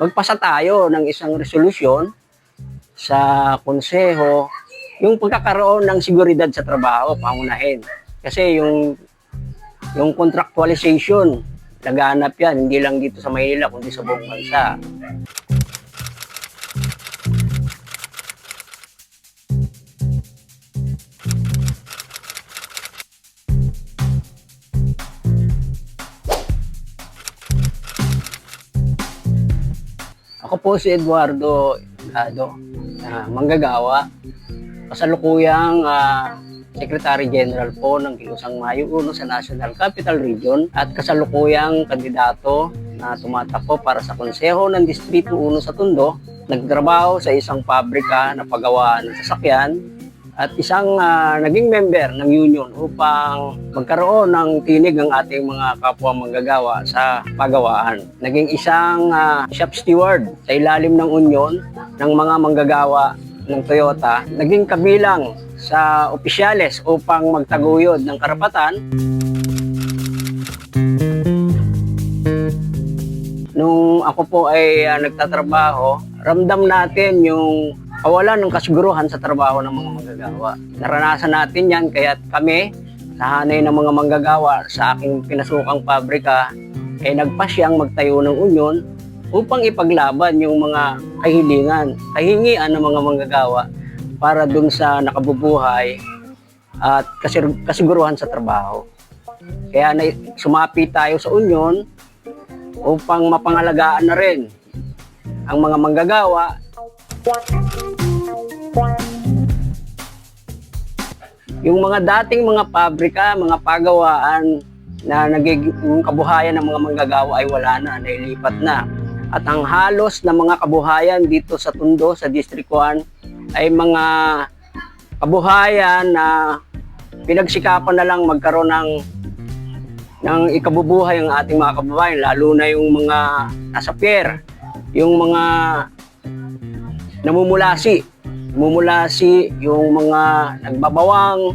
magpasa tayo ng isang resolusyon sa konseho yung pagkakaroon ng seguridad sa trabaho, pangunahin. Kasi yung yung contractualization, laganap yan, hindi lang dito sa Maynila, kundi sa buong bansa. Ako po si Eduardo Lado, na manggagawa. Kasalukuyang ah, Secretary General po ng Kilusang Mayo 1 sa National Capital Region at kasalukuyang kandidato na tumatakbo para sa konseho ng Distrito 1 sa Tondo. Nagtrabaho sa isang pabrika na paggawa ng sasakyan at isang ah, naging member ng union upang magkaroon ng tinig ng ating mga kapwa manggagawa sa pagawaan. Naging isang ah, shop steward sa ilalim ng union ng mga manggagawa ng Toyota. Naging kabilang sa opisyales upang magtaguyod ng karapatan Nung ako po ay ah, nagtatrabaho, ramdam natin yung kawalan ng kasiguruhan sa trabaho ng mga manggagawa. Naranasan natin yan, kaya kami, sa hanay ng mga manggagawa sa aking pinasukang pabrika, ay nagpasyang magtayo ng union upang ipaglaban yung mga kahilingan, kahingian ng mga manggagawa para dun sa nakabubuhay at kasiguruhan sa trabaho. Kaya na, sumapi tayo sa union upang mapangalagaan na rin ang mga manggagawa yung mga dating mga pabrika, mga pagawaan na nagiging kabuhayan ng mga manggagawa ay wala na, nailipat na. At ang halos na mga kabuhayan dito sa Tundo, sa District 1, ay mga kabuhayan na pinagsikapan na lang magkaroon ng ng ikabubuhay ang ating mga kababayan, lalo na yung mga nasa pier, yung mga namumulasi, namumulasi, yung mga nagbabawang,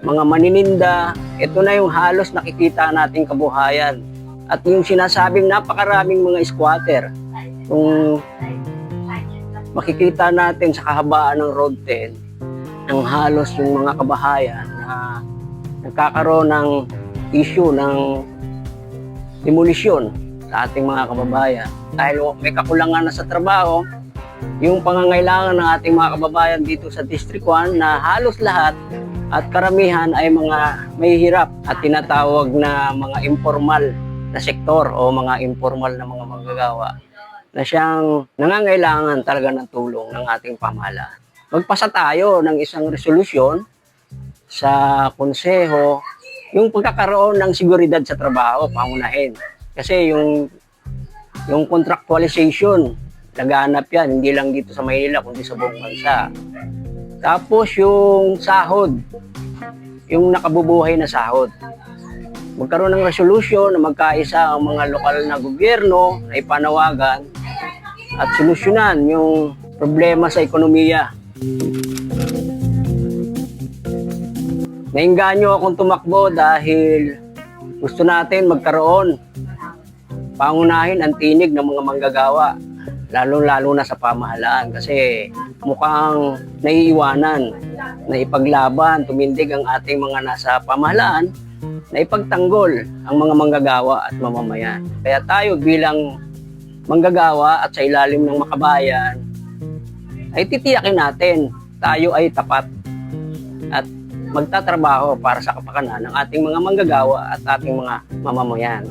mga manininda, ito na yung halos nakikita nating kabuhayan. At yung sinasabing napakaraming mga squatter, kung makikita natin sa kahabaan ng Road 10, ang halos yung mga kabahayan na nagkakaroon ng issue ng demolisyon sa ating mga kababayan. Dahil may kakulangan na sa trabaho, yung pangangailangan ng ating mga kababayan dito sa District 1 na halos lahat at karamihan ay mga may hirap at tinatawag na mga informal na sektor o mga informal na mga manggagawa na siyang nangangailangan talaga ng tulong ng ating pamahalaan. Magpasa tayo ng isang resolusyon sa konseho yung pagkakaroon ng seguridad sa trabaho, pangunahin. Kasi yung yung contractualization, laganap yan, hindi lang dito sa Maynila, kundi sa buong bansa. Tapos yung sahod, yung nakabubuhay na sahod. Magkaroon ng resolution na magkaisa ang mga lokal na gobyerno na ipanawagan at solusyonan yung problema sa ekonomiya. Nainganyo akong tumakbo dahil gusto natin magkaroon pangunahin ang tinig ng mga manggagawa lalo-lalo na sa pamahalaan kasi mukhang naiiwanan na ipaglaban, tumindig ang ating mga nasa pamahalaan na ipagtanggol ang mga manggagawa at mamamayan. Kaya tayo bilang manggagawa at sa ilalim ng makabayan ay titiyakin natin tayo ay tapat at magtatrabaho para sa kapakanan ng ating mga manggagawa at ating mga mamamayan.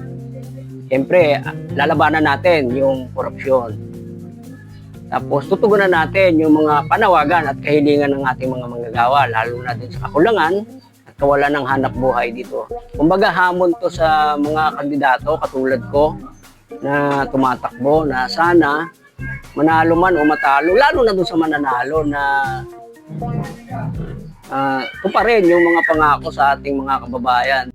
Siyempre, lalabanan natin yung korupsyon. Tapos tutugunan natin yung mga panawagan at kahilingan ng ating mga manggagawa, lalo na din sa kakulangan at kawalan ng hanap buhay dito. Kumbaga hamon to sa mga kandidato katulad ko na tumatakbo na sana manalo man o matalo, lalo na dun sa mananalo na uh, tuparin yung mga pangako sa ating mga kababayan.